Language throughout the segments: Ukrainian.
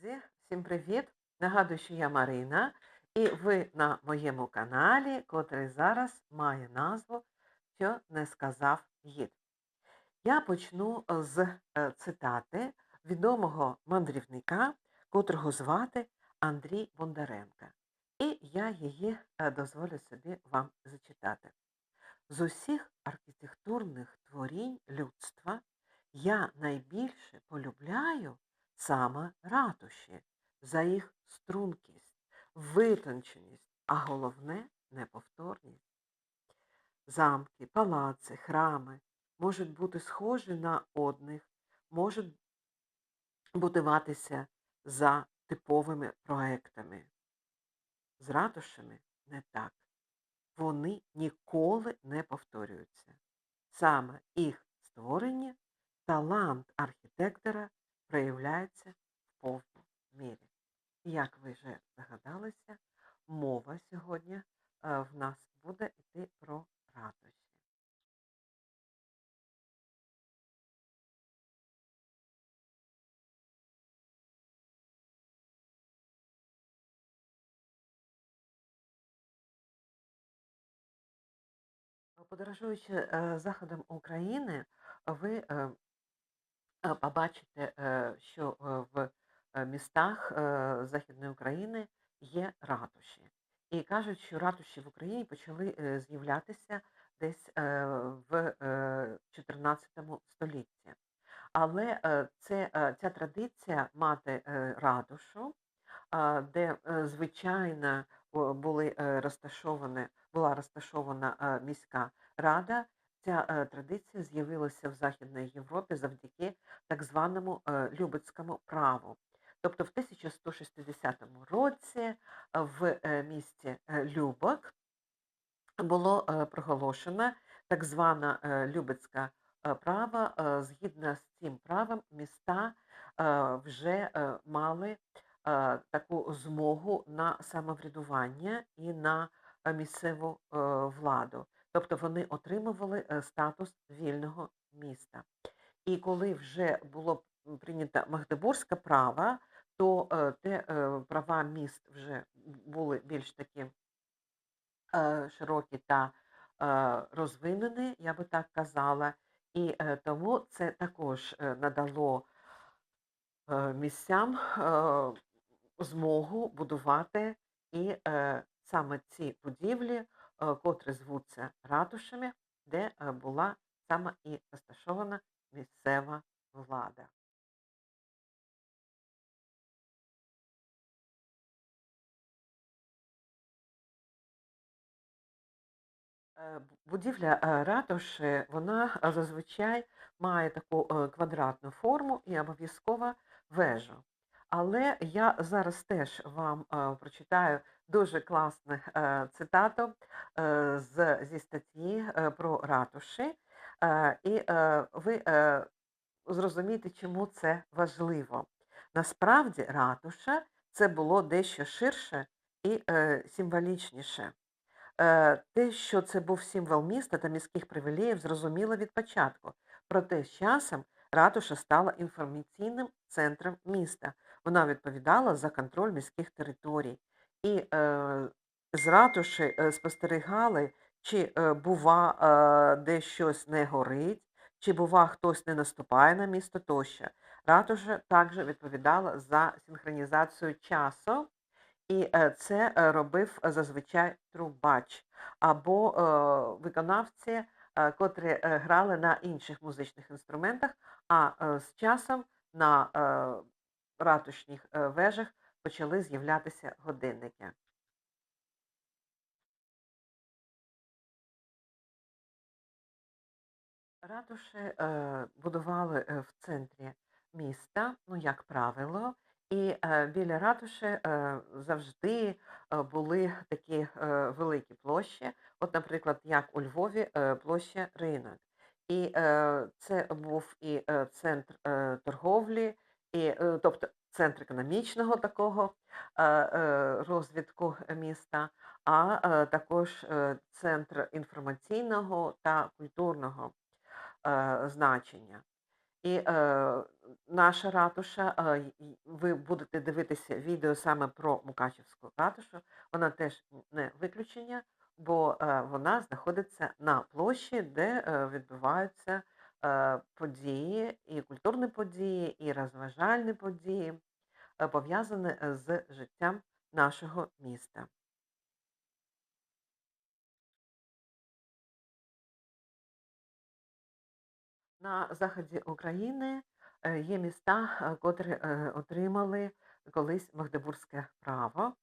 Друзі, всім привіт! Нагадую, що я Марина, і ви на моєму каналі, котрий зараз має назву Що не сказав гід. Я почну з е, цитати відомого мандрівника, котрого звати Андрій Бондаренка. І я її е, дозволю собі вам зачитати. З усіх архітектурних творінь людства я найбільше полюбляю саме ратуші за їх стрункість, витонченість, а головне неповторність. Замки, палаци, храми можуть бути схожі на одних, можуть будуватися за типовими проектами. З ратушами не так. Вони ніколи не повторюються. Саме їх створення, талант архітектора проявляється в повній мірі. Як ви вже здогадалися, мова сьогодні е, в нас буде йти про ратуші. Подорожуючи е, заходом України, ви е, побачите, е, що е, в е, містах е, Західної України є ратуші. І кажуть, що ратуші в Україні почали е, з'являтися десь е, в е, 14 столітті. Але е, це, е, ця традиція мати е, ратушу, де е, звичайно були е, розташовані, була розташована е, міська рада, ця е, традиція з'явилася в Західній Європі завдяки так званому е, Любецькому праву. Тобто в 1160 році в е, місті Любок було проголошено так звана Любецька право. Згідно з цим правом, міста вже мали таку змогу на самоврядування і на місцеву владу. Тобто вони отримували е, статус вільного міста. І коли вже було прийнято Магдебурзьке право, то е, те е, права міст вже були більш такі широкі та розвинені, я би так казала. І тому це також надало місцям змогу будувати і саме ці будівлі, котрі звуться ратушами, де е, була саме і розташована місцева влада. Е, Будівля е, ратуші, вона е, зазвичай має таку е, квадратну форму і обов'язково вежу. Але я зараз теж вам е, прочитаю дуже класну е, цитату е, з, зі статті е, про ратуші, і ви зрозумієте, чому це важливо. Насправді ратуша це було дещо ширше і символічніше. Те, що це був символ міста та міських привілеїв, зрозуміло від початку. Проте з часом ратуша стала інформаційним центром міста. Вона відповідала за контроль міських територій. І е, з ратуші е, спостерігали, чи е, бува е, де щось не горить, чи бува хтось не наступає на місто тощо. Ратуша також відповідала за синхронізацію часу і це робив зазвичай трубач або виконавці, котрі грали на інших музичних інструментах, а з часом на ратушних вежах почали з'являтися годинники. Ратуші е, будували е, в центрі міста, ну, як правило, і е, біля ратуші завжди були такі великі площі. От, наприклад, як у Львові площа Ринок. І це був і центр торговлі, і, тобто центр економічного такого е, е, розвитку міста, а е, також центр інформаційного та культурного значення. І, е, наша ратуша, е, ви будете дивитися відео саме про Мукачівську ратушу, вона теж не виключення, бо, е, вона знаходиться на площі, де, е, відбуваються, е, події, і культурні події, і розважальні події, е, пов'язані, е, з життям нашого міста. На заході України, е, є міста, е, котрі, отримали колись Магдебурзьке право,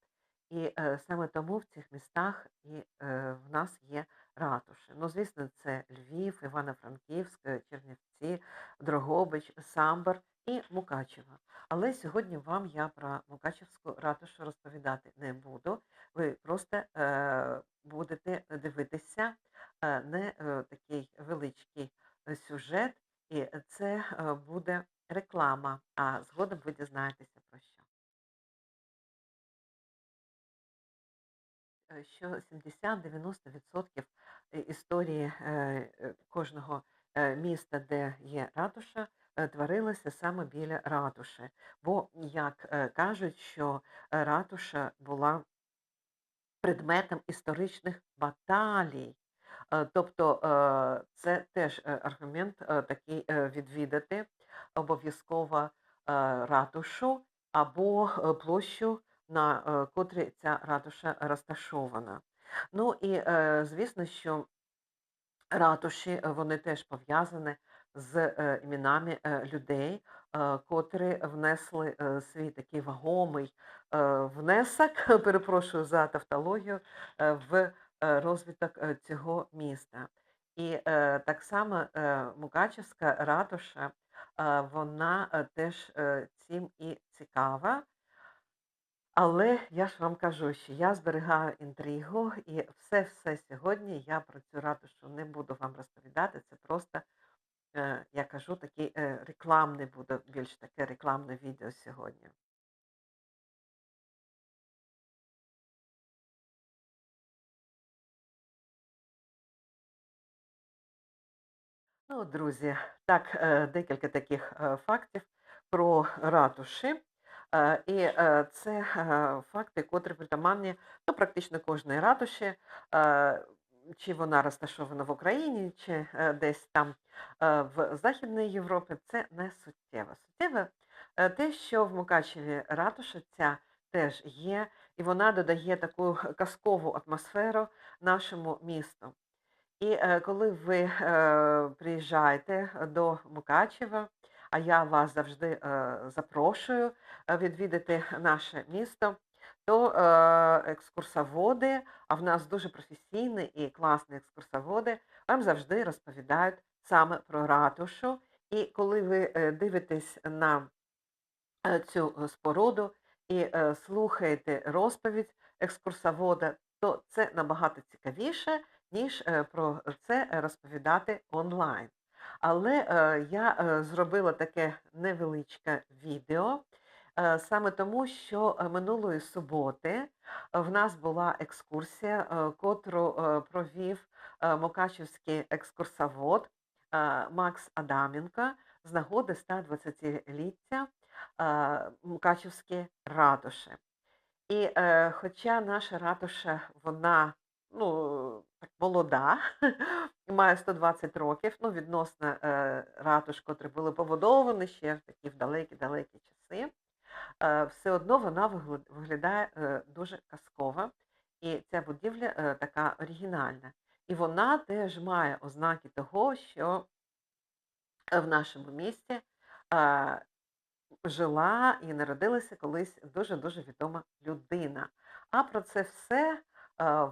і, саме тому в цих містах і, в нас є ратуші. Ну, звісно, це Львів, Івано-Франківськ, Чернівці, Дрогобич, Самбор і Мукачево. Але сьогодні вам я про Мукачівську ратушу розповідати не буду. Ви просто, е, будете дивитися, е, не, е, такий величкий, сюжет, і це, е, буде реклама, а згодом ви дізнаєтеся про що. Що 70-90% історії, кожного, міста, де є ратуша, е, творилося саме біля ратуші. Бо, як, е, кажуть, що, е, ратуша була предметом історичних баталій. Е, тобто, е, це теж, е, аргумент, такий, відвідати обов'язково, ратушу або, площу, на, котрій ця ратуша розташована. Ну і, звісно, що ратуші, вони теж пов'язані з, е, іменами, е, людей, е, котрі внесли, свій такий вагомий, внесок, перепрошую за тавтологію, в, розвиток, цього міста. І, так само, Мукачівська ратуша, вона, теж, цим і цікава. Але я ж вам кажу, що я зберігаю інтригу, і все-все сьогодні я про цю ратушу не буду вам розповідати. Це просто, е, я кажу, такий, е, рекламний буде, більш таке рекламне відео сьогодні. Ну, друзі, так, е, декілька таких, фактів про ратуші. І, це, факти, котрі притаманні, ну, практично кожній ратуші, чи вона розташована в Україні, чи, е, десь там, е, в Західній Європі, це не суттєво. Суттєве, те, що в Мукачеві ратуша ця теж є, і вона додає таку казкову атмосферу нашому місту. І, е, коли ви, приїжджаєте до Мукачева, а я вас завжди, запрошую, відвідати наше місто, е, екскурсоводи, а в нас дуже професійні і класні екскурсоводи, вам завжди розповідають саме про ратушу. І коли ви, е, дивитесь на е, цю, е, споруду і, слухаєте розповідь екскурсовода, то це набагато цікавіше, ніж, про це розповідати онлайн. Але, я, зробила таке невеличке відео, саме тому, що, е, минулої суботи в нас була екскурсія, е, котру, е, провів, е, мукачівський екскурсовод, е, Макс Адаменко з нагоди 120-ліття, е, Мукачівської ратуші. І, е, хоча наша ратуша, вона, ну, так молода, має 120 років, ну, відносно, е, ратуш, котрі були побудовані ще в такі в далекі-далекі часи, е, все одно вона виглядає, е, дуже казково. І ця будівля, е, така оригінальна. І вона теж має ознаки того, що е, в нашому місті, е, жила і народилася колись дуже-дуже відома людина. А про це все, е,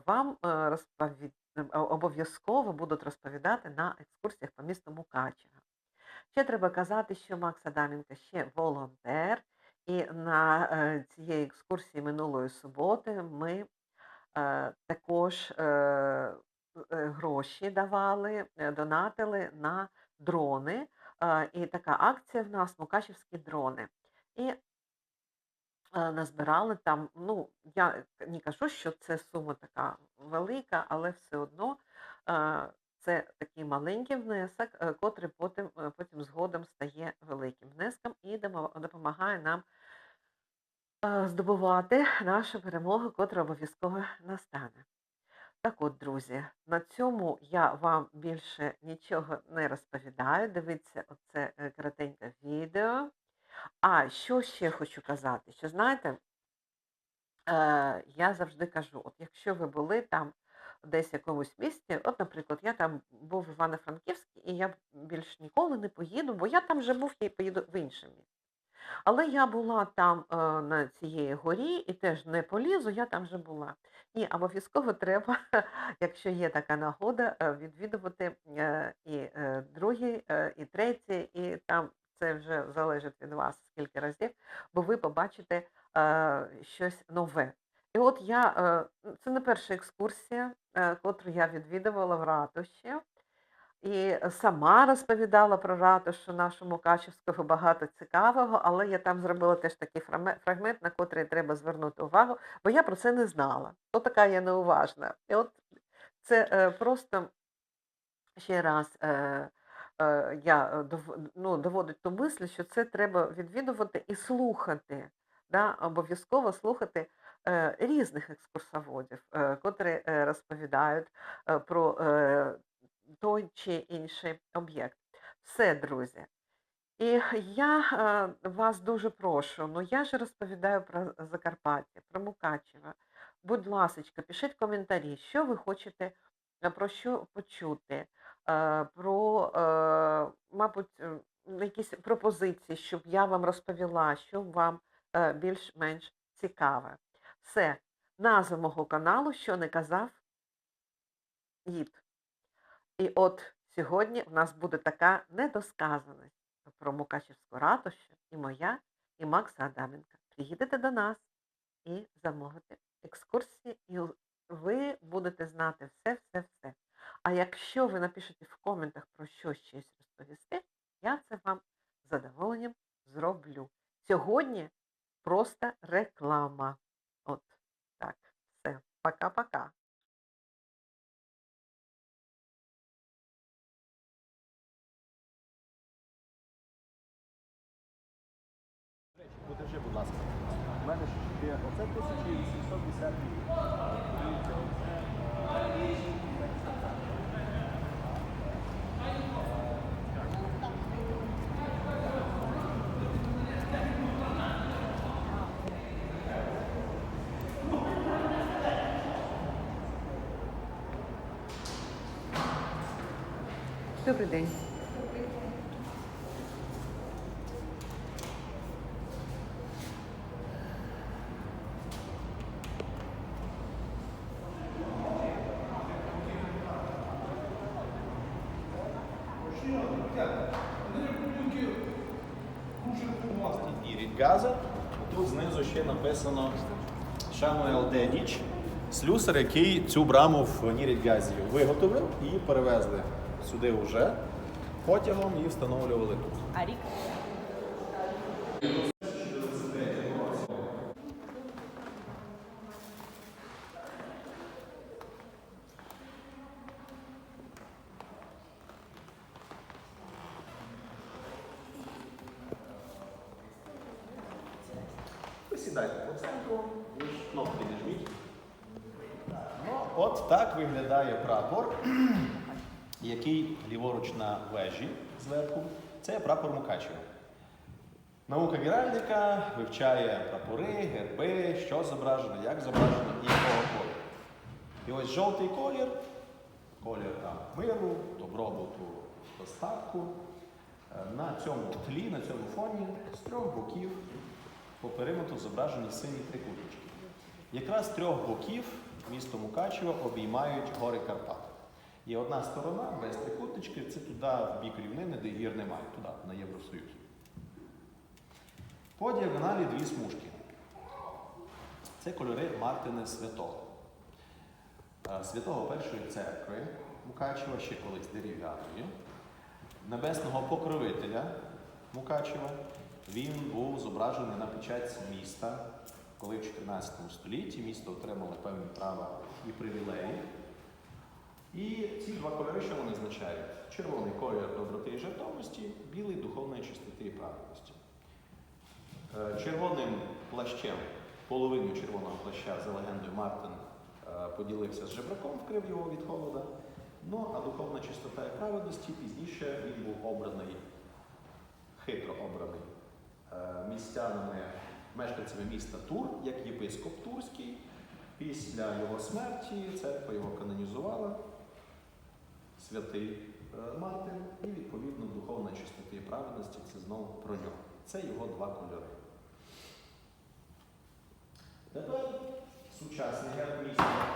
вам, е, розповід обов'язково будуть розповідати на екскурсіях по місту Мукачево. Ще треба казати, що Макс Адаменко ще волонтер, на, е, цієї екскурсії минулої суботи ми, е, також, е, е, гроші давали, донатили на дрони. І така акція в нас "Мукачівські дрони". І назбирали там, ну, я не кажу, що це сума така велика, але все одно, Це такий маленький внесок, котрий потім, потім згодом стає великим внеском і допомагає нам здобувати нашу перемогу, котра обов'язково настане. Так от, друзі, на цьому я вам більше нічого не розповідаю. Дивіться оце е, коротеньке відео. А що ще хочу казати? Що знаєте, е, я завжди кажу: от якщо ви були там десь в якомусь місті, от, наприклад, я там був в Івано-Франківській, і я більш ніколи не поїду, бо я там вже був, я поїду в інше місце. Але я була там е, на цієї горі і теж не полізу, я там вже була. Ні, обов'язково треба, якщо є така нагода, е, відвідувати е, і другий, і третій, і там це вже залежить від вас скільки разів, бо ви побачите щось нове. І от я, це не перша екскурсія, котру я відвідувала в ратуші. І сама розповідала про ратушу нашу Мукачівського багато цікавого, але я там зробила теж такий фрагмент, на котрий треба звернути увагу, бо я про це не знала. То така я неуважна. І от це е, просто ще раз е, е, я ну, доводить ту мисль, що це треба відвідувати і слухати. Да? Обов'язково слухати різних екскурсоводів, котрі розповідають про той чи інший об'єкт. Все, друзі. І я е, вас дуже прошу, ну я ж розповідаю про Закарпаття, про Мукачево. Будь ласка, пишіть коментарі, що ви хочете е, про що почути, е, про, мабуть, якісь пропозиції, щоб я вам розповіла, що вам більш-менш цікаве. Все, назва мого каналу, що не казав, гід. І от сьогодні в нас буде така недосказаність про Мукачівську ратушу і моя, і Макса Адаменка. Приїдете до нас і замовите екскурсії, і ви будете знати все, все, все. А якщо ви напишете в коментах про що щось розповісти, я це вам з задоволенням зроблю. Сьогодні просто реклама. Покажи, будь ласка. У мене ж є оце 1810 рік. Дивіться, оце. Добрий день. Ірід Газа. Тут знизу ще написано Шамуел Дедіч, слюсар, який цю браму в Нірідгазі виготовив і перевезли сюди вже потягом і встановлювали тут. А рік? Ви сідайте по центру, кнопки не жміть. Ну, от так виглядає прапор, який ліворуч на вежі зверху. Це прапор Мукачева. Наука геральдика вивчає прапори, герби, що зображено, як зображено і якого кольору. І ось жовтий колір, колір там, миру, добробуту, достатку. Е, На цьому тлі, на цьому фоні з трьох боків по периметру зображені сині трикутнички. Якраз трьох боків місто Мукачево обіймають гори Карпат. І одна сторона без трикутнички це туди в бік рівнини, де гір немає, туди, на Євросоюз. По діагоналі дві смужки. Це кольори Мартини Святого. Е, Святого першої церкви Мукачева, ще колись дерев'яної, небесного покровителя Мукачева. Він був зображений на печатці міста, коли в 14 столітті місто отримало певні права і привілеї. І ці два кольори, що вони означають? Червоний колір доброти і жертовності, білий духовної чистоти і праведності. Е, Червоним плащем, половиною червоного плаща за легендою Мартин е, поділився з жебраком, вкрив його від холода. Ну, а духовна чистота і праведності пізніше він був обраний, хитро обраний містянами, мешканцями міста Тур, як єпископ Турський. Після його смерті церква його канонізувала, святий е, Мартин, і відповідно духовна чистота і праведності це знову про нього. Це його два кольори. Тепер сучасний герб міста.